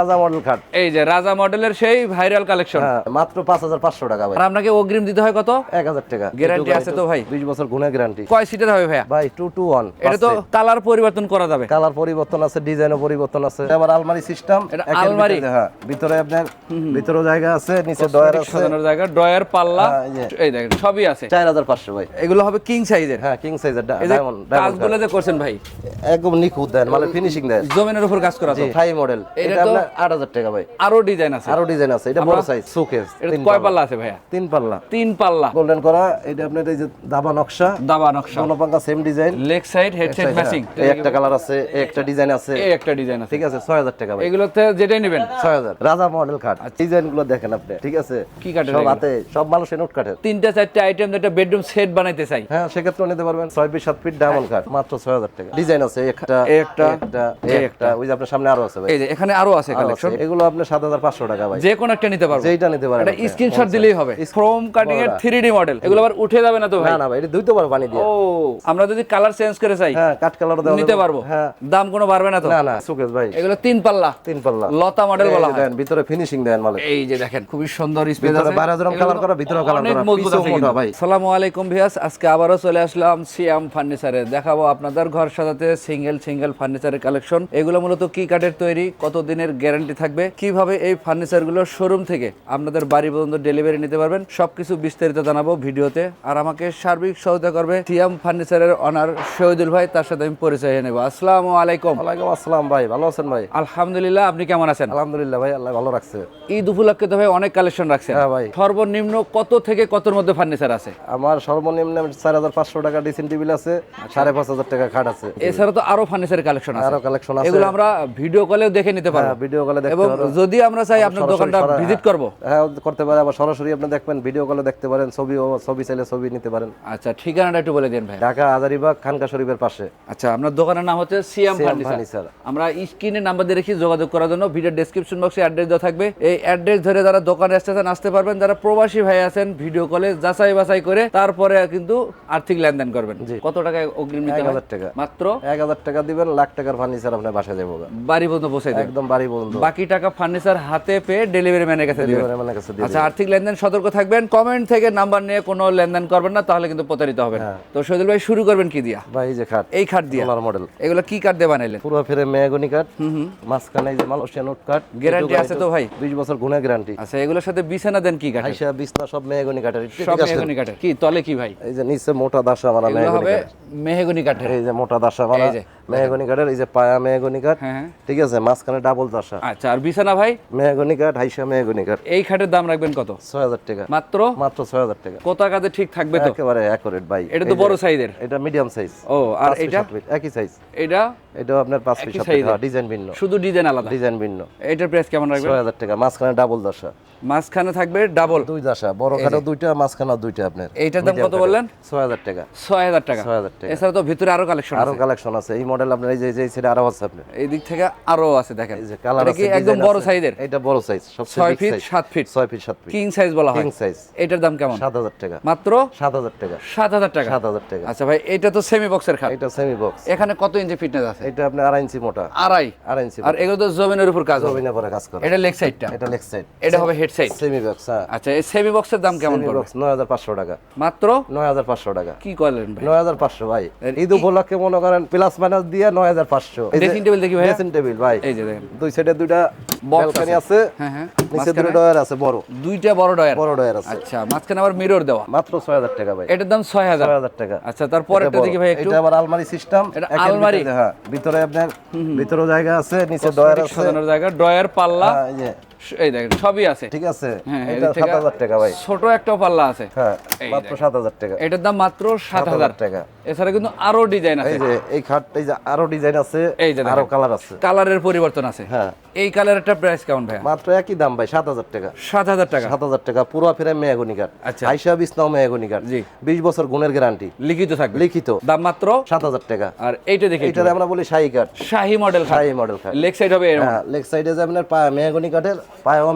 রাজা মডেল খাট। এই যে রাজা মডেলের সেই ভাইরাল কালেকশন। হ্যাঁ মাত্র পাঁচ হাজার পাঁচশো টাকা ভাই। আর আপনাকে অগ্রিম দিতে হয় কত? এক হাজার টাকা। Guarantee আছে তো ভাই? বিশ বছর গুণে গ্যারান্টি কয় সিটের হবে ভাই টু ওয়ান এটা তো কালার পরিবর্তন করা যাবে। কালার পরিবর্তন আছে ডিজাইনও পরিবর্তন আছে। আবার আলমারি সিস্টেম এটা আলমারি? হ্যাঁ ভিতরে আপনার ভিতরে জায়গা আছে নিচে ডয়ার আছে। সাজানোর জায়গা ড্রয়ার পাল্লা হ্যাঁ, এই দেখেন সবই আছে। চার হাজার পাঁচশো ভাই। এগুলো হবে কিং সাইজের হ্যাঁ কিং সাইজের ডায়মন্ড কাজগুলো যে করছেন ভাই। একদম নিখুঁত দেন মানে ফিনিশিং দেন। জমিনের উপর কাজ করা তো। হাই মডেল এটা আট হাজার টাকা ভাই। আরও ডিজাইন আছে। আরও ডিজাইন আছে। এটা বড় সাইজ সুকেস এটা কয় পাল্লা। আছে ভাইয়া? তিন পাল্লা। তিন পাল্লা। গোল্ডেন করা এটা আপনার এই যে দাবা নকশা। দাবা নকশা। দোনো same design leg side headset matching এই একটা কালার আছে এই একটা ডিজাইন আছে। এই একটা ডিজাইন আছে। ঠিক আছে ছয় হাজার টাকা ভাই। এগুলোতে যেটাই নেবেন। ছয় হাজার। রাজা মডেল কাঠ ডিজাইনগুলো দেখেন আপনি ঠিক আছে? কি কাঠের সব হাতে সব মানুষের নোট কাঠের। তিনটা চারটা আইটেম একটা বেডরুম সেট বানাইতে চাই। হ্যাঁ সেক্ষেত্রে নিতে পারবেন। ছয় ফিট সাত ফিট ডায়মন্ড কাঠ মাত্র ছয় হাজার টাকা। ডিজাইন আছে একটা একটা, একটা। ওই যে আপনার সামনে আরও আছে ভাই। এই যে এখানে আরও আছে। কালেকশন এগুলো আপনার সাত হাজার পাঁচশো টাকা ভাই। যে কোনো একটা নিতে পারব। যেইটা নিতে পারেন এটা স্ক্রিনশট দিলেই হবে। ফ্রম কাটিং এর 3D মডেল এগুলো আবার উঠে যাবে না তো ভাই? না না ভাই এটা দুইতে দিয়ে। ও আমরা যদি কালার চেঞ্জ করে চাই হ্যাঁ কাঠ কালার দেওয়া নিতে পারব। হ্যাঁ। দাম কোনো বাড়বে না তো? না না সুকেশ ভাই। এগুলো তিন পাল্লা। তিন পাল্লা। লতা মডেল বলা হয়। ভিতরে ফিনিশিং দেন মানে এই যে দেখেন খুবই সুন্দর স্পেস আছে। যেরকম কালার করা ভিতরে কালার করা। মোটা ভাই। আসসালামু আলাইকুম ভিয়াস আজকে আবারও চলে আসলাম সিয়াম ফার্নিচারে দেখাবো আপনাদের ঘর সাজাতে সিঙ্গেল সিঙ্গেল ফার্নিচারের কালেকশন এগুলো মূলত কি কাঠের তৈরি? কত দিনের গ্যারান্টি থাকবে কীভাবে এই ফার্নিচারগুলো শোরুম থেকে আপনাদের বাড়ি পর্যন্ত ডেলিভারি নিতে পারবেন সবকিছু বিস্তারিত জানাব ভিডিওতে। আর আমাকে সার্বিক সহায়তা করবে সিয়াম ফার্নিচারের অনার শহীদুল ভাই তার সাথে আমি পরিচয় হয়ে নেব। আসসালামু আলাইকুম। ওয়ালাইকুম আসসালাম ভাই ভালো আছেন ভাই? আলহামদুলিল্লাহ আপনি কেমন আছেন? আলহামদুলিল্লাহ ভাই আল্লাহ ভালো রাখছে। ঈদ উপলক্ষে তো ভাই অনেক কালেকশন রাখছেন। হ্যাঁ ভাই। সর্বনিম্ন কত থেকে কতর মধ্যে ফার্নিচার আছে? আমার সর্বনিম্ন চার হাজার পাঁচশো টাকা ড্রেসিং টেবিল আছে সাড়ে পাঁচ হাজার টাকা খাট আছে। এছাড়া তো আরও ফার্নিচার কালেকশন আছে। আরও কালেকশন আছে। এগুলো আমরা ভিডিও কলেও দেখে নিতে পারব। হ্যাঁ, ভিডিও কলে দেখতে এবং যদি আমরা চাই আপনার দোকানটা ভিজিট করব। হ্যাঁ করতে পারে আবার সরাসরি আপনি দেখবেন ভিডিও কলে দেখতে পারেন ছবি ছবি চাইলে ছবি নিতে পারেন। আচ্ছা ঠিকানাটা একটু বলে দিন ভাই। ঢাকা হাজারিবাগ খানকা শরীফের পাশে। আচ্ছা আপনার দোকানের নাম হচ্ছে সিএম ফার্নিচার। আমরা স্ক্রিনে নাম্বার দিয়ে রেখে যোগাযোগ করার জন্য ভিডিও ডেসক্রিপশন বক্সে অ্যাড্রেস দেওয়া থাকবে। এই অ্যাড্রেস ধরে যারা দোকানে আসতেছেন আসতে পারবেন। যারা প্রবাসী ভাই আছেন ভিডিও কলে যাচাই বাছাই করে তারপরে কিন্তু আর্থিক লেনদেন করবেন। কত টাকায় অগ্রিম নিতে এক হয়? হাজার টাকা। মাত্র? এক হাজার টাকা দিবেন লাখ টাকার ফার্নিচার আপনার বাসায় যাব। বাড়ি পর্যন্ত পৌঁছে একদম বাড়ি পর্যন্ত বাকি টাকা ফার্নিচার হাতে পেয়ে ডেলিভারি ম্যানের কাছে দিবেন। ম্যানের কাছে আচ্ছা আর্থিক লেনদেন সতর্ক থাকবেন কমেন্ট থেকে নাম্বার নিয়ে কোনো লেনদেন করবেন না তাহলে কিন্তু প্রতারিত হবেন। হ্যাঁ। তো সৈদুল ভাই শুরু করবেন কি দিয়া? ভাই এই যে খাট। এই খাট দিয়া। মডেল এগুলো কি কাঠ দিয়ে বানাইলেন? পুরো ফিরে মেয়াগনি কাঠ মাঝখানে যে মালয়েশিয়া নোট কাঠ গ্যারান্টি আছে তো ভাই? বিশ বছর গুণে গ্যারান্টি আচ্ছা এগুলোর সাথে বিছানা দেন কি কাঠ আইসা বিছনা সব মেয়াগনি কাঠের। সব মেহগনি কাঠের। কি তলে কি ভাই? এই যে নিচে মোটা দাসা এগুলো মেয়াগনি হবে কাঠ। মেহগনি কাঠের। এই যে মোটা দাসা যে, মেয়াগনি কাঠের এই যে পায়া মেয়াগনি কাঠ। হ্যাঁ হ্যাঁ। ঠিক আছে মাঝখানে ডাবল দাসা। আচ্ছা আর বিছানা ভাই? মেয়াগনি কাঠ হাইসা মেয়াগনি কাঠ এই খাটের দাম রাখবেন কত? ছয় হাজার টাকা। মাত্র? মাত্র ছয় হাজার টাকা। কত কাজে ঠিক থাকবে তো? একেবারে অ্যাকুরেট ভাই। এটা তো বড় সাইজের এটা মিডিয়াম সাইজ ও আর এটা? একই সাইজ এটা? এটাও আপনার পাঁচ পিস ডিজাইন ভিন্ন। শুধু ডিজাইন আলাদা? ডিজাইন ভিন্ন। এটার প্রাইস কেমন রাখবেন? ছয় হাজার টাকা। মাঝখানে ডাবল দাসা মাঝখানে থাকবে ডাবল দুই দাসা বড় খাটো দুইটা মাঝখানে দুইটা আপনার। এইটার দাম কত বললেন? ছয় হাজার টাকা। ছয় হাজার টাকা। ছয় হাজার টাকা। এছাড়া তো ভিতরে আরও কালেকশন আরও কালেকশন আছে। এই মডেল আপনার এই যে এই ছেড়ে আরও আছে আপনার। এই দিক থেকে আরও আছে দেখেন। এই যে কালার আছে একদম বড় সাইজের এটা বড় সাইজ সবচেয়ে ছয় ফিট size। সাত ফিট ছয় ফিট সাত ফিট কিং সাইজ বলা হয়। কিং সাইজ এটার দাম কেমন? সাত হাজার টাকা। মাত্র? সাত হাজার টাকা। সাত হাজার টাকা। সাত হাজার টাকা। আচ্ছা ভাই এটা তো সেমি বক্সের খাট। এটা সেমি বক্স এখানে কত ইঞ্চি ফিটনেস আছে? এটা আপনার আড়াই ইঞ্চি মোটা। আড়াই। আড়াই ইঞ্চি আর এগুলো তো জমিনের উপর কাজ হবে। জমিনে পরে কাজ করে। এটা লেগ সাইডটা এটা লেগ সাইড এটা হবে হেড সাইড সেমি বক্স আচ্ছা এই সেমি বক্সের দাম কেমন পড়বে? বক্স নয় হাজার পাঁচশো টাকা। মাত্র? নয় হাজার পাঁচশো টাকা। কি করলেন ভাই? নয় হাজার পাঁচশো ভাই। ঈদ উপলক্ষে মনে করেন প্লাস মাইনাস দিয়ে নয় হাজার পাঁচশো। ড্রেসিং টেবিল দেখি ভাই ড্রেসিং টেবিল ভাই। এই যে দেখেন। দুই সাইডে দুইটা Box আছে। হ্যাঁ হ্যাঁ। নিচে দুটো ডয়ার আছে বড়। দুইটা বড় ডয়ার বড় ডয়ার আছে। আচ্ছা মাঝখানে আবার মিরর দেওয়া। মাত্র ছয় হাজার টাকা ভাই। এটার দাম ছয় হাজার। হাজার টাকা। আচ্ছা তারপর একটা। দেখি ভাই একটু। এটা আবার আলমারি সিস্টেম এটা আলমারি? হ্যাঁ ভিতরে আপনার ভিতরে জায়গা আছে নিচে ডয়ার আছে। সাজানোর জায়গা ড্রয়ার পাল্লা। হ্যাঁ, এই দেখেন সবই আছে। ঠিক আছে। হ্যাঁ, এটা টাকা ভাই। ছোট একটা পাল্লা আছে। হ্যাঁ মাত্র সাত হাজার টাকা। এটার দাম মাত্র সাত হাজার। টাকা। এছাড়া কিন্তু আরও ডিজাইন আছে। এই যে এই খাট এই যে আরও ডিজাইন আছে এই যে আরও কালার আছে। কালারের পরিবর্তন আছে। হ্যাঁ। এই কালারটা প্রাইস কেমন ভাইয়া? মাত্র একই দাম ভাই সাত হাজার টাকা। সাত হাজার টাকা। সাত হাজার টাকা পুরো ফিরে মেয়াগনি কাঠ আচ্ছা। আইসা বিছনাও মেয়াগনি কাঠ জি। বিশ বছর গুণের গ্যারান্টি লিখিত থাকবে। লিখিত। দাম মাত্র সাত হাজার টাকা। আর এইটা দেখে এটারে আমরা বলি শাহী কাঠ শাহি মডেল শাহী মডেল খাট। লেগ সাইড হবে হ্যাঁ লেগ সাইডে যে আপনার পা মেয়াগনি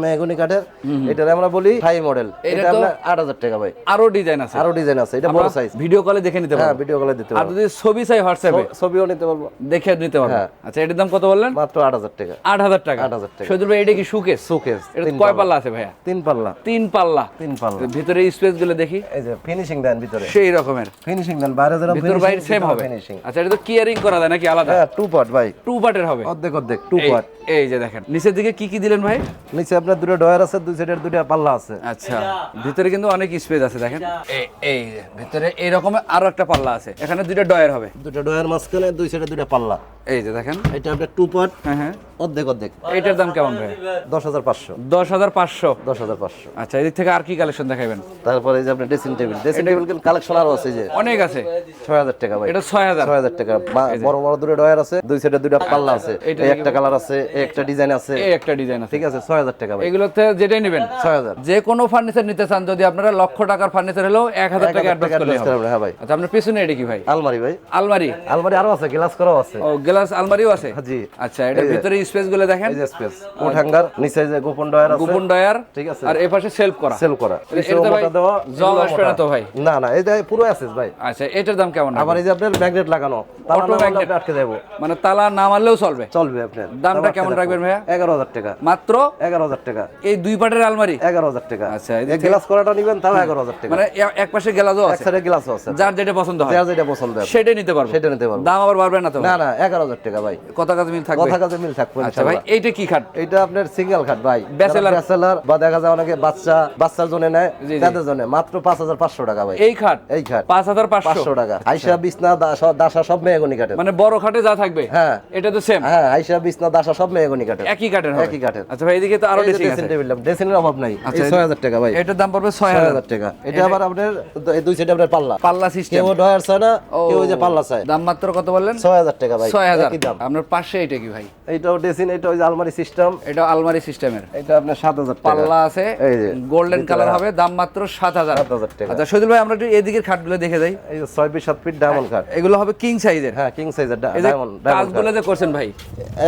মেহগুনি কাঠের এটার আমরা বলি হাই মডেল এটা আপনার আট হাজার টাকা ভাই। আরও ডিজাইন আছে। আরও ডিজাইন আছে এটা বড় সাইজ ভিডিও কলে দেখে নিতে হ্যাঁ পারব। ভিডিও কলে দিতে আর যদি ছবি চাই হোয়াটসঅ্যাপে ছবিও নিতে পারব। দেখে নিতে পারব। হ্যাঁ। আচ্ছা এটার দাম কত বললেন? মাত্র আট হাজার টাকা। আট হাজার টাকা। 8,000 টাকা। শহীদুল ভাই এটা কি সুকেস সুকেস এটা কয় পাল্লা। আছে ভাইয়া? তিন পাল্লা। তিন পাল্লা। তিন পাল্লা। ভিতরে স্পেসগুলো দেখি। এই যে ফিনিশিং দেন ভিতরে। সেই রকমের। ফিনিশিং দেন বাইরে যেরকম ভিতর বাইরে সেম হবে। ফিনিশিং আচ্ছা এটা তো কিয়ারিং করা যায় নাকি আলাদা? হ্যাঁ টু পার্ট ভাই। টু পার্টের হবে। অর্ধেক অর্ধেক টু পার্ট এই যে দেখেন নিচের দিকে কি কি দিলেন ভাই? নিচে আপনার দুটো ডয়ার আছে দুই সাইডের দুটো পাল্লা আছে। আচ্ছা ভিতরে কিন্তু অনেক স্পেস আছে দেখেন। এই- ভিতরে এই রকমের আরও একটা পাল্লা আছে এখানে দুটো ডয়ার হবে। দুটো ডয়ার মাঝখানে দুই সাইডে দুটো পাল্লা। এই যে দেখেন। এটা আপনার টু পার্ট হ্যাঁ হ্যাঁ। অর্ধেক অর্ধেক। এইটার দাম কেমন ভাই? দশ হাজার পাঁচশো। দশ হাজার পাঁচশো? দশ হাজার পাঁচশো। আচ্ছা এদিক থেকে আর কি কালেকশন দেখাবেন তারপরে এই যে আপনার dressing table dressing table collection আরও আছে যে। অনেক আছে। ছয় হাজার টাকা ভাই। এটা ছয় হাজার। ছয় হাজার টাকা। বড় বড় দুটো ডয়ার আছে দুই সাইডে পাল্লা আছে এই একটা কালার আছে এই একটা ডিজাইন আছে। এই একটা ডিজাইন আছে। ঠিক আছে ছয় হাজার টাকা ভাই। এগুলোতে যেটাই নেবেন ছয় হাজার। যে কোনো ফার্নিচার নিতে চান যদি আপনারা লক্ষ টাকার ফার্নিচার হলেও এক হাজার টাকা অ্যাডভান্স করলে হ্যাঁ ভাই। আচ্ছা আপনার পিছনে এটা কি ভাই? আলমারি ভাই। আলমারি। আলমারি আরও আছে গ্লাস করাও আছে। ও গ্লাস আলমারিও আছে? জি। আচ্ছা এটার ভিতরে স্পেসগুলো দেখেন। এই যে স্পেস। কোট হ্যাঙ্গার নিচে যে গোপন ডয়ার আছে। গোপন ডয়ার ঠিক আছে। আর এই পাশে সেলফ করা। সেল করা। এটা- এটা ভাই দেওয়া, আসবে না তো ভাই? না না যে পুরো অ্যাসেস ভাই। আচ্ছা এটার দাম কেমন আবার এই যে আপনার ম্যাগনেট লাগানো তালা। আপনি আটকে যাব মানে তালা না মারলেও চলবে? চলবে আপনার। দামটা কেমন রাখবেন ভাইয়া? এগারো হাজার টাকা। মাত্র? এগারো হাজার টাকা। এই দুই পাটের আলমারি? এগারো হাজার টাকা। আচ্ছা, এই গ্লাস করাটা নিবেন তাও এগারো হাজার টাকা। মানে এক পাশে গ্লাসও আছে। এক সাইডে গ্লাসও আছে। যার যেটা পছন্দ হয়। যার যেটা পছন্দ হয়। সেটাই নিতে পারব। সেটা নিতে পারব। দাম আবার বাড়বে না তো না না এগারো হাজার টাকা ভাই। কথা কাজ মিল থাকবে? কথা কাজে মিল থাকবে আচ্ছা ভাই এইটা কি খাট? এটা আপনার সিঙ্গেল খাট ভাই। Bachelor। ব্যাচেলার বা দেখা যায় অনেকে বাচ্চা বাচ্চার জন্য নেয়। তাদের জন্য। মাত্র পাঁচ হাজার পাঁচশো টাকা ভাই। এই খাট? এই খাট। পাঁচ হাজার পাঁচশো? টাকা। আইসা বিছনা দাসা সব মেয়েগুনি কাঠের। মানে বড় খাটে যা থাকবে? হ্যাঁ। এটা তো সেম হ্যাঁ আইসা বিছনা দাসা সব মেয়েগুনি কাঠের। একই কাঠের একই কাঠের। আচ্ছা ভাই এদিকে তো আরও ড্রেসিং আছে। ড্রেসিং এর অভাব নাই। আচ্ছা, এই ছয় হাজার টাকা ভাই। এটার দাম পড়বে ছয় ছয় হাজার হাজার টাকা। এটা আবার আপনার এই দুই সাইডে আপনার পাল্লা। পাল্লা সিস্টেম কেউ ডয়ার চায় না কেউ যে পাল্লা চায়। দাম মাত্র কত বললেন? ছয় হাজার টাকা ভাই। ছয় হাজার। আপনার পাশে এটা কি ভাই? এইটাও ড্রেসিং এটা ওই আলমারি সিস্টেম। এটা আলমারি সিস্টেমের। এটা আপনার সাত হাজার পাল্লা আছে এই যে, গোল্ডেন কালার হবে দাম মাত্র সাত হাজার। সাত হাজার টাকা। আচ্ছা সজল ভাই আমরা একটু এদিকের খাটগুলো দেখে যাই। এই ছয় ফিট সাত ফিট ডায়মন্ড কাঠ এগুলো হবে কিং সাইজের হ্যাঁ কিং সাইজের ডায়মন্ড ডায়মন্ড কাজগুলো যে করছেন ভাই।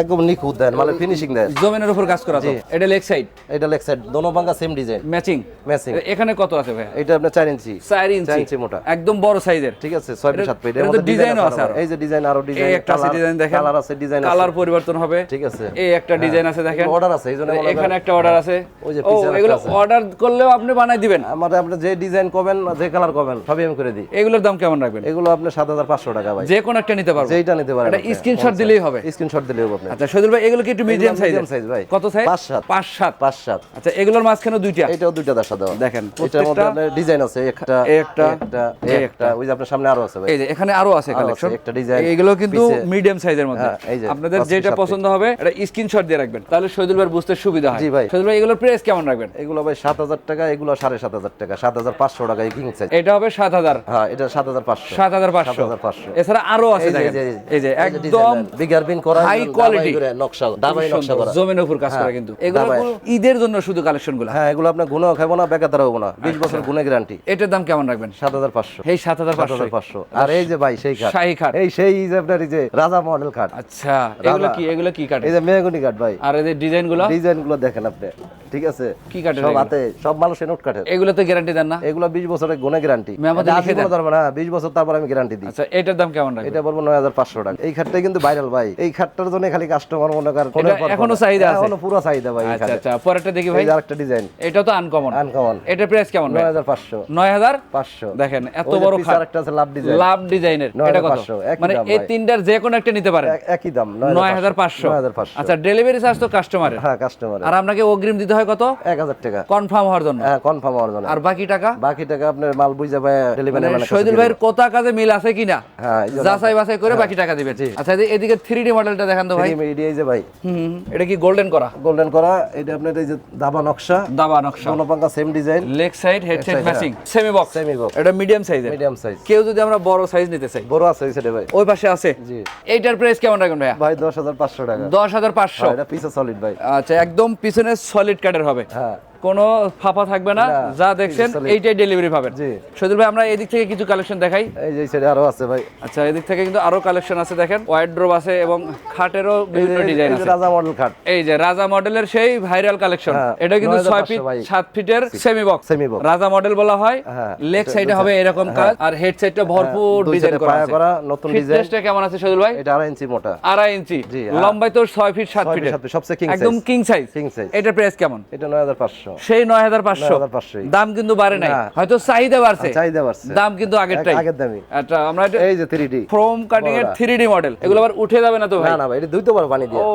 একদম নিখুঁত দেন মানে ফিনিশিং দেন। জমিনের উপর কাজ করা তো। এটা লেগ সাইড এটা লেগ সাইড দোনো বাঙ্গা সেম ডিজাইন ম্যাচিং ম্যাচিং এখানে কত আছে ভাই? এটা আপনার ইঞ্চি। ইঞ্চি। মোটা। একদম বড় সাইজের ঠিক আছে ছয় ফিট সাত ফিট এটা তো ডিজাইনও আছে এই যে ডিজাইন আরও ডিজাইন একটা আছে ডিজাইন দেখেন। কালার আছে ডিজাইন আছে। কালার পরিবর্তন হবে। ঠিক আছে। এই একটা ডিজাইন আছে দেখেন। অর্ডার আছে এই জন্য করেন- এখানে একটা অর্ডার আছে। ওই যে পিছনে এগুলো অর্ডার করলেও আপনি বানাই দিবেন। আমার আপনি যে ডিজাইন করবেন যে কালার করবেন সবই আমি করে দিই। এগুলোর দাম কেমন রাখবেন? এগুলো হাজার পাঁচশো টাকা ভাই। যে কোনো একটা নিতে পারব যেইটা নিতে পারেন এটা স্ক্রিনশট দিলেই হবে। স্ক্রিনশট দিলেও হবে আপনার। আচ্ছা সজল ভাই এগুলো কি একটু মিডিয়াম সাইজ size ভাই। কত সাইজ পাঁচ সাত। পাঁচ সাত। পাঁচ সাত। আচ্ছা এগুলোর মাঝখানে দুইটা এটাও দুইটা দাসা দেওয়া। দেখেন এটার মধ্যে আপনার ডিজাইন আছে একটা একটা, একটা ওই যে আপনার সামনে আরও আছে ভাই। এই যে এখানে আরও আছে কালেকশন একটা design, এগুলো কিন্তু মিডিয়াম সাইজের মধ্যে। হ্যাঁ, আপনাদের যেটা পছন্দ হবে এটা স্ক্রিনশট দিয়ে রাখবেন। তাহলে শহীদুল ভাই বুঝতে সুবিধা হয়। জি ভাই। শহীদুল ভাই এগুলোর প্রাইস কেমন রাখবেন? এগুলো ভাই সাত হাজার টাকা এগুলো সাড়ে সাত হাজার টাকা সাত হাজার পাঁচশো টাকা এই কিং সাইজ এটা হবে সাত হাজার। হ্যাঁ এটা সাত হাজার পাঁচশো। সাত হাজার পাঁচশো। 7,500 এছাড়া আরও আছে এই যে- দেখেন। এই একদম বিগার বিন করা। দাবাই করে নকশা নকশা করা। জমিনের উপর কাজ করে কিন্তু। এগুলো ঈদের জন্য শুধু কালেকশনগুলো। হ্যাঁ এগুলো আপনার গুণও খাব না বেকাতার হব না। বিশ আচ্ছা। বছর গুণে গ্যারান্টি এটার দাম কেমন রাখবেন? সাত হাজার পাঁচশো। এই সাত হাজার সাত পাঁচশো হাজার পাঁচশো। আর এই যে ভাই সেই খাট। শাহী খাট। এই সেই যে আপনার এই যে রাজা মডেল কাঠ আচ্ছা এগুলো কি এগুলো কি কাট এই যে মেহগনি কাঠ ভাই। আর এই যে ডিজাইনগুলো? ডিজাইনগুলো দেখেন আপনি। ঠিক আছে? কি কাঠের সব হাতে সব মানুষের নোট কাঠের এগুলো তো গ্যারান্টি দেন না? এগুলো বিশ বছরের গুণে গ্যারান্টি লিখে দেন? না বিশ বছর তারপর আমি গ্যারান্টি দিই। আচ্ছা এটার দাম কেমন রাখবেন? এটা বলব নয় হাজার পাঁচশো টাকা। এই খাটটাই কিন্তু ভাইরাল ভাই। এই খাটটার জন্য খালি কাস্টমার মনে করেন এখনও চাহিদা আছে? এখনও পুরো চাহিদা ভাই আচ্ছা আচ্ছা পরেরটা দেখি ভাই। আরেকটা ডিজাইন এটা তো আনকমন আনকমন এটার প্রাইস কেমন ভাই? নয় হাজার পাঁচশো। নয় হাজার পাঁচশো। দেখেন এত বড় খাট। আরেকটা আছে লাভ ডিজাইন লাভ ডিজাইনের এটা কত? মানে এই তিনটার যে কোনো একটা নিতে পারেন। একই দাম নয় হাজার পাঁচশো। নয় হাজার পাঁচশো। আচ্ছা ডেলিভারি চার্জ তো কাস্টমারের হ্যাঁ কাস্টমার আর আপনাকে অগ্রিম দিতে হয় কত? এক হাজার টাকা। কনফার্ম হওয়ার জন্য? হ্যাঁ কনফার্ম হওয়ার জন্য। আর বাকি টাকা? বাকি টাকা আপনার মাল বুঝে পায় ডেলিভারি মানে শহীদুল ভাইয়ের কোথা কাজে মিল আছে কিনা? হ্যাঁ যাচাই বাছাই করে বাকি টাকা আচ্ছা এদিকে থ্রি ডি মডেলটা দেখান তো ভাই। এই যে ভাই। হুম, এটা কি গোল্ডেন করা? গোল্ডেন করা। এটা আপনার এই যে দাবা নকশা। দাবা নকশা। পাঙ্কা same design leg side head side matching semi box semi box এটা মিডিয়াম সাইজের মিডিয়াম সাইজ কেউ যদি আমরা বড় সাইজ নিতে চাই। বড় আছে সাইডে ভাই। ওই পাশে আছে। জি। এইটার প্রাইস কেমন রাখবেন ভাইয়া? ভাই হাজার পাঁচশো টাকা। দশ হাজার পাঁচশো। হ্যাঁ, এটা পিসে সলিড ভাই। আচ্ছা একদম পিছনে সলিড কাঠের হবে। হ্যাঁ। কোনো ফাফা থাকবে না যা দেখছেন এইটাই ডেলিভারি পাবেন। জি। সৈদুল ভাই আমরা এদিক থেকে কিছু কালেকশন দেখাই। এই যে সাইডে আরও আছে ভাই। আচ্ছা এদিক থেকে কিন্তু আরও কালেকশন আছে দেখেন। ওয়াইড ড্রপ আছে এবং খাটেরও বিভিন্ন ডিজাইন আছে। রাজা মডেল খাট। এই যে রাজা মডেলের সেই ভাইরাল কালেকশন হ্যাঁ, এটা কিন্তু 9500 ছয় ফিট ভাই। সাত ফিটের সেমি বক্স Semi box। রাজা মডেল বলা হয়। হ্যাঁ, লেগ সাইডে হবে এরকম কাজ আর হেড সাইডটা ভরপুর ডিজাইন করা আছে। নতুন ডিজাইন ফিটনেসটা কেমন আছে সজল ভাই? এটা আড়াই ইঞ্চি মোটা। আড়াই ইঞ্চি। জি, লম্বাই তো ছয় ফিট সাত ফিট, সবচেয়ে king একদম কিং সাইজ কিং size। এটার প্রাইস কেমন? এটা নয় হাজার পাঁচশো। সেই নয় হাজার পাঁচশো 9,500 দাম কিন্তু বাড়ে নাই। হয়তো চাহিদা বাড়ছে। চাহিদা বাড়ছে। দাম কিন্তু আগেরটাই। আগের দামই। আচ্ছা আমরা এই যে থ্রি ডি ফ্রম কাটিং এর থ্রি ডি মডেল এগুলো আবার উঠে যাবে না তো ভাই? না না ভাই এটা দুইতে পারো পানি দিয়ে। ও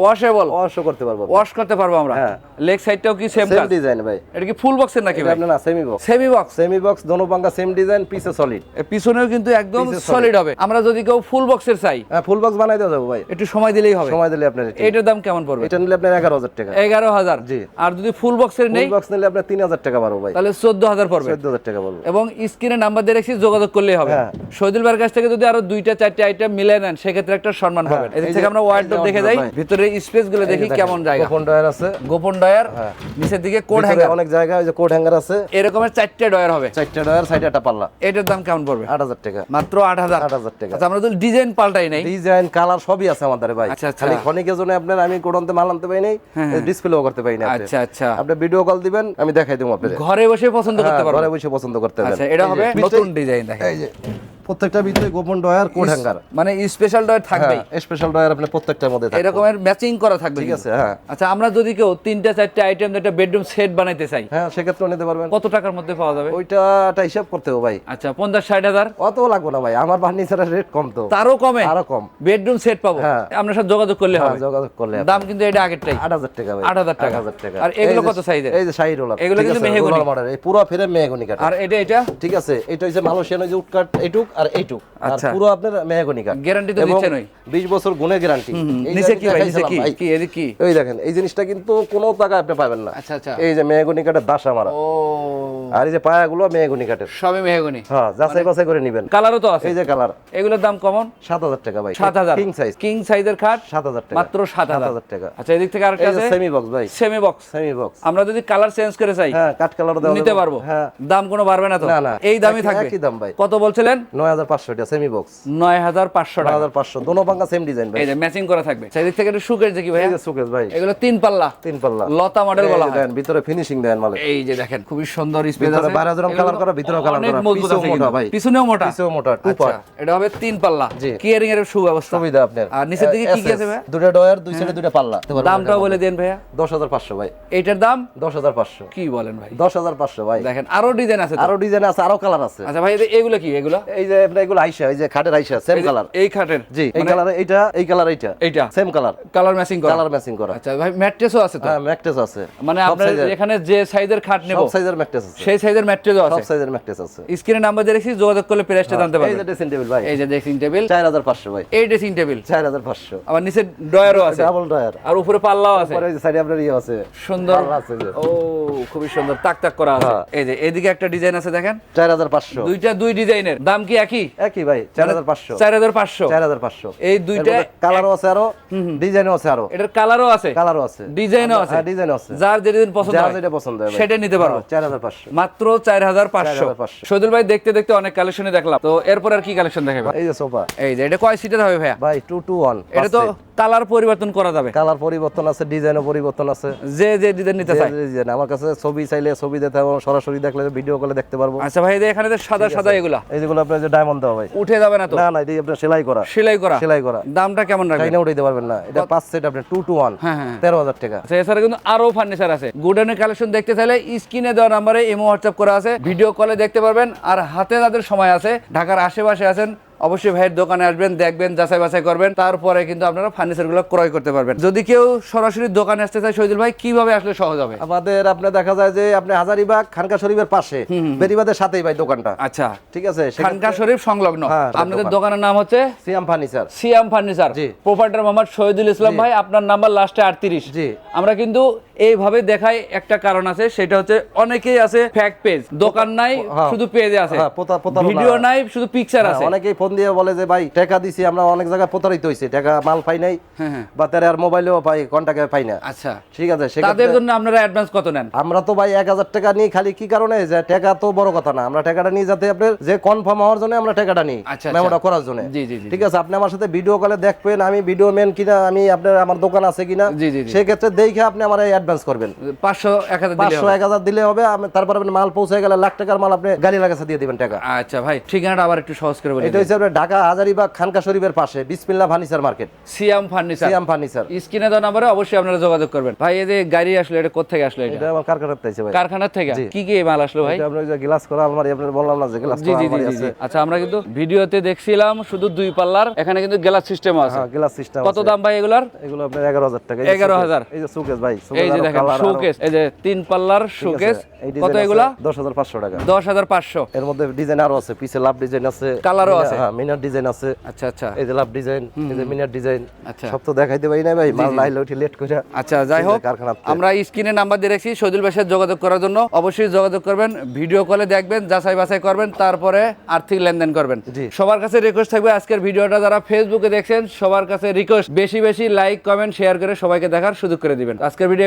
ওয়াশেবল অবশ্য করতে পারব ওয়াশ করতে পারব আমরা। হ্যাঁ। লেগ সাইডটাও কি সেম সেম ডিজাইন ভাই। এটা কি ফুল বক্সের নাকি ভাই? না semi box semi box semi box দোনো পাঙ্গা সেম ডিজাইন পিছে সলিড পিছনেও কিন্তু একদম সলিড হবে। আমরা যদি কেউ ফুল বক্সের চাই। হ্যাঁ ফুল বক্স বানাই দেওয়া যাব ভাই। একটু সময় দিলেই হবে। সময় দিলে আপনার এটার দাম কেমন পড়বে? এটা নিলে আপনার এগারো হাজার টাকা। এগারো হাজার। জি। আর যদি ফুল বক্সের নেই। বক্স নিলে আপনার তিন হাজার টাকা পারব ভাই। তাহলে চোদ্দ হাজার পড়বে। চোদ্দ হাজার টাকা পারব এবং স্ক্রিনে নাম্বার দিয়ে রেখেছি যোগাযোগ করলেই হবে। হ্যাঁ। শহীদুল ভাইয়ের কাছ থেকে যদি আরও দুইটা চারটে আইটেম মিলে নেন সেক্ষেত্রে একটা সম্মান পাবেন। এদিক হ্যাঁ, থেকে আমরা ওয়ার্ডরোব দেখে যাই ভিতরে স্পেসগুলো দেখি কেমন জায়গা। কোন ডয়ার আছে। গোপন ডয়ার হ্যাঁ। নিচের দিকে কোড হ্যাঙ্গার অনেক জায়গা ওই যে কোট হ্যাঙ্গার আছে। এরকমের চারটে ডয়ার হবে। চারটা ডয়ার সাইডে একটা পাল্লা। এটার দাম কেমন পড়বে? আট হাজার টাকা। মাত্র আট হাজার। আট হাজার টাকা। আচ্ছা আমরা তো ডিজাইন পাল্টাই নাই। ডিজাইন কালার সবই আছে আমাদের ভাই। আচ্ছা, আচ্ছা। খালি ক্ষণিকের জন্য আপনার আমি কোডনতে মাল আনতে পারি নাই ডিসপ্লেও করতে পারি না আচ্ছা আচ্ছা। আপনি ভিডিও কল দিবেন আমি দেখাই দেবো আপনাদের। ঘরে বসে পছন্দ করতে পারবেন। ঘরে বসে পছন্দ করতে পারবেন। আচ্ছা এটা হবে নতুন ডিজাইন দেখেন। এই যে প্রত্যেকটা ভিতরে গোপন ডয়ার কোট হ্যাঙ্গার মানে স্পেশাল ডয়ার থাকবেই। স্পেশাল ডয়ার আপনি প্রত্যেকটার মধ্যে থাকবে এরকমের ম্যাচিং করা থাকবে ঠিক আছে হ্যাঁ। আচ্ছা আমরা যদি কেউ তিনটা চারটে আইটেম একটা বেডরুম সেট বানাইতে চাই হ্যাঁ সেক্ষেত্রেও নিতে পারবেন। কত টাকার মধ্যে পাওয়া যাবে? ওইটা একটা হিসাব করতে হবে ভাই। আচ্ছা পঞ্চাশ ষাট হাজার? অত লাগবে না ভাই আমার ফার্নিচারের রেট কম তো। তারও কমে? আরও কম। বেডরুম সেট পাবো? হ্যাঁ। আপনার সাথে যোগাযোগ করলে হ্যাঁ, হবে। যোগাযোগ করলে দাম কিন্তু এটা আগেরটাই। আট হাজার টাকা ভাই। আট হাজার টাকা। হাজার টাকা। আর এগুলো কত size-এর? এই যে শাহি রোলার এগুলো কিন্তু মেহগনি। model, এই পুরো ফেরে মেহগনি কাঠ আর এটা এটা? ঠিক আছে এটা হচ্ছে মালয়েশিয়ান ওই যে উটকাট এইটুক। আর এইটুক। আর আচ্ছা। পুরো আপনার মেহগনি কাঠ Guarantee তো এবং দিচ্ছেনই। 20 বছর গুণে গ্যারান্টি নিচে কি ভাই নিচে কি? কি কি? দেখেন এই জিনিসটা কিন্তু কোনো টাকা আপনি পাবেন না। আচ্ছা আচ্ছা। এই যে মেহগনি কাঠের দাস মারা ও। আর এই যে পায়াগুলো মেহগনি কাঠের সবই মেহগনি। হ্যাঁ যাচাই বাছাই করে নেবেন। কালারও তো আছে। এই যে কালার। এগুলোর দাম কমন? সাত হাজার টাকা ভাই। সাত হাজার। কিং সাইজ কিং সাইজের খাট? সাত হাজার টাকা। মাত্র সাত হাজার। হাজার টাকা। আচ্ছা এদিক থেকে আরেকটা আছে? সেমি বক্স ভাই। সেমি বক্স সেমি বক্স আমরা যদি কালার চেঞ্জ করে চাই হ্যাঁ কাঠ কালার দেওয়া নিতে পারব। হ্যাঁ। দাম কোনো বাড়বে না তো? না, না। এই দামই থাকবে। একই দাম ভাই। কত বলছিলেন? নয় হাজার পাঁচশো এটা সেমি বক্স নয় হাজার পাঁচশো নয় টাকা হাজার পাঁচশো দোনো পাঙ্গা সেম ডিজাইন ভাই। এই যে ম্যাচিং করা থাকবে। সেদিক থেকে একটু শুকের দেখি ভাই এই যে সুকেশ ভাই। এগুলো তিন পাল্লা। তিন পাল্লা। লতা মডেল বলা হয়। ভিতরে ফিনিশিং দেন মালে এই যে দেখেন খুবই সুন্দর স্পেস আছে। বাইরে যেরকম কালার করা ভিতরেও কালার করা মজবুত মোটা ভাই। পিছনেও মোটা। পিছেও মোটা টু পার্ট এটা হবে তিন পাল্লা। কিয়ারিং এর সুব্যবস্থা সুবিধা আপনার। আর নিচের দিকে কি কি আছে ভাই? দুটো ডয়ার দুই সাইডে দুটো পাল্লা। দামটাও বলে দেন ভাইয়া। দশ হাজার পাঁচশো ভাই। এইটার দাম? দশ হাজার পাঁচশো। কি বলেন ভাই? দশ হাজার পাঁচশো ভাই। দেখেন আরও ডিজাইন আছে আরও ডিজাইন আছে আরও কালার আছে। আচ্ছা ভাই এগুলো কি এগুলো? এই যে আপনার এগুলো আইসা এই যে খাটের আইসা সেম কালার এই খাটের জি এই কালার এইটা এই কালার এইটা এইটা। সেম কালার কালার ম্যাচিং করা। কালার ম্যাচিং করা। আচ্ছা ভাই ম্যাট্রেসও আছে তো? হ্যাঁ ম্যাকটেস আছে। মানে আপনার এখানে যে সাইজের খাট নেব সব সাইজের ম্যাকটেস আছে। সেই সাইজের ম্যাট্রেসও সব সাইজের ম্যাকটেস আছে। স্ক্রিনে নাম্বার দিয়ে রেখেছি যোগাযোগ করলে প্রাইসটা জানতে এই যে ড্রেসিং টেবিল ভাই। এই যে ড্রেসিং টেবিল চার হাজার পাঁচশো ভাই। এই ড্রেসিং টেবিল চার হাজার পাঁচশো। আবার নিচে ডয়ারও আছে। ডাবল ডয়ার আর উপরে পাল্লাও আছে। পরে সাইডে আপনার ইয়ে আছে। সুন্দর। আছে ও খুবই সুন্দর। তাক তাক করা আছে। হ্যাঁ। এই যে এদিকে একটা ডিজাইন আছে দেখেন। চার হাজার পাঁচশো। দুইটা দুই ডিজাইনের। দাম কি একই? একই ভাই চার হাজার পাঁচশো। চার হাজার পাঁচশো? চার হাজার পাঁচশো। এই দুইটা কালারও আছে আরও ডিজাইনও আছে আরও। এটার কালারও আছে? কালারও আছে। ডিজাইনও আছে? হ্যাঁ ডিজাইন আছে। যার যে ডিজাইন পছন্দ হয়। যেটা পছন্দ হয় সেটা নিতে পারো। হ্যাঁ, চার হাজার পাঁচশো। মাত্র 4,500 সদুল ভাই দেখতে দেখতে অনেক কালেকশনে দেখলাম। তো এরপর আর কি কালেকশন দেখাবে? এই যে সোফা। এই যে এটা কয় সিটের হবে ভাইয়া? ভাই এটা তো কালার পরিবর্তন করা যাবে। কালার পরিবর্তন আছে ডিজাইনও পরিবর্তন আছে। যে যে ডিজাইন নিতে যে- যে আমার কাছে ছবি চাইলে ছবি দিতে হবে সরাসরি দেখলে ভিডিও কলে দেখতে পারব। আচ্ছা ভাই এখানে সাদা সাদা এগুলা। এই যেগুলো আপনার ডায়মন্ড দেওয়া ভাই। উঠে যাবে না তো? না না এটা আপনার সেলাই করা। সেলাই করা? সেলাই করা। দামটা কেমন রাখবেন? চাইনা উঠাইতে পারবেন না। এটা পাঁচ সেট আপনার টু টু 1 হ্যাঁ হ্যাঁ তেরো হাজার টাকা। আচ্ছা এছাড়া কিন্তু আরও ফার্নিচার আছে। গোডাউনের কালেকশন দেখতে চাইলে স্ক্রিনে দেওয়া নাম্বারে ইমো হোয়াটসঅ্যাপ করা আছে। ভিডিও কলে দেখতে পারবেন। আর হাতে তাদের সময় আছে ঢাকার আশেপাশে আছেন অবশ্যই ভাইয়ের দোকানে আসবেন দেখবেন যাচাই বাছাই করবেন তারপরে কিন্তু আপনারা ফার্নিচারগুলো ক্রয় করতে পারবেন। যদি কেউ সরাসরি দোকানে আসতে চায় শহীদুল ভাই কীভাবে আসলে সহজ হবে? আমাদের আপনার দেখা যায় যে আপনি হাজারিবাগ খানকা শরীফের পাশে বেরিবাদের সাথেই ভাই দোকানটা। আচ্ছা। ঠিক আছে খানকা শরীফ সংলগ্ন। হ্যাঁ, আপনাদের দোকানের নাম হচ্ছে সিয়াম ফার্নিচার। সিয়াম ফার্নিচার। জি। প্রোপাইটার মোহাম্মদ শহীদুল ইসলাম ভাই আপনার নাম্বার লাস্টে আটত্রিশ। জি। আমরা কিন্তু এইভাবে দেখায় একটা কারণ আছে সেটা হচ্ছে অনেকেই আছে ফ্যাক পেজ দোকান নাই হ্যাঁ। শুধু পেজে আছে হ্যাঁ। ভিডিও নাই শুধু পিকচার হ্যাঁ, আছে অনেকেই ফোন দিয়ে বলে যে ভাই টাকা দিছি আমরা অনেক জায়গায় প্রতারিত হয়েছি টাকা মাল পাই নাই। বা তার আর মোবাইলেও পাই কন্টাক্টে পাই না আচ্ছা ঠিক আছে তাদের জন্য আপনারা অ্যাডভান্স কত নেন আমরা তো ভাই এক হাজার টাকা নিই খালি কি কারণে যে টাকা তো বড় কথা না আমরা টাকাটা নিই যাতে আপনার যে কনফার্ম হওয়ার জন্য আমরা টাকাটা নিই আচ্ছা, আচ্ছা। মেমোটা করার জন্য। ঠিক আছে আপনি আমার সাথে ভিডিও কলে দেখবেন আমি ভিডিও ম্যান কিনা আমি আপনার আমার দোকান আছে কিনা জি, জি, জি। সেক্ষেত্রে দেখে আপনি আমার অ্যাডভান্স করবেন। পাঁচশো এক হাজার পাঁচশো এক হাজার দিলে হবে। তারপর আপনি মাল পৌঁছে গেলে লাখ টাকার মাল আপনি গাড়ি লাগাছে দিয়ে দিবেন টাকা। আচ্ছা ভাই ঠিকানাটা আবার একটু সহজ করে বলি এটা হচ্ছে আপনার ঢাকা হাজারিবাগ খানকা শরীফের পাশে Bismillah furniture market. Siyam furniture. Siyam furniture. স্ক্রিনে দেওয়া নাম্বারে অবশ্যই আপনারা যোগাযোগ করবেন। ভাই এই যে গাড়ি আসলো এটা কোথেকে আসলো এটা? আমার কারখানার তাইছে ভাই। কারখানার থেকে? কি কি মাল আসলো ভাই? এটা আপনার যে গ্লাস করা আলমারি আপনার বললাম না যে গ্লাস করা জি জি আলমারি জি আছে। আচ্ছা আমরা কিন্তু ভিডিওতে দেখছিলাম শুধু দুই পাল্লার এখানে কিন্তু গ্লাস সিস্টেম আছে। হ্যাঁ গ্লাস সিস্টেম কত দাম ভাই এগুলার? এগুলো আপনার এগারো হাজার টাকা। এই যে 11,000 এই যে সুকেস ভাই এই যে দেখেন শোকেস এই যে তিন পাল্লার শোকেস কত এগুলা? দশ হাজার পাঁচশো টাকা। দশ হাজার পাঁচশো। এর মধ্যে ডিজাইন আরও আছে পিছে লাভ ডিজাইন আছে কালারও আছে। হ্যাঁ মিনার ডিজাইন আছে। আচ্ছা আচ্ছা। এই যে লাভ ডিজাইন এই যে মিনার ডিজাইন আচ্ছা। সব তো দেখাইতে পারি না ভাই মাল লেট করে আচ্ছা যাই হোক আমরা স্ক্রিনে নাম্বার দিয়ে রাখছি ভাইয়ের যোগাযোগ করার জন্য। অবশ্যই যোগাযোগ করবেন ভিডিও কলে দেখবেন যাচাই বাছাই করবেন তারপরে আর্থিক লেনদেন করবেন। সবার কাছে রিকোয়েস্ট থাকবে আজকের ভিডিওটা যারা ফেসবুকে দেখছেন সবার কাছে রিকোয়েস্ট বেশি বেশি লাইক কমেন্ট শেয়ার করে সবাইকে দেখার সুযোগ করে দিবেন। আজকের ভিডিও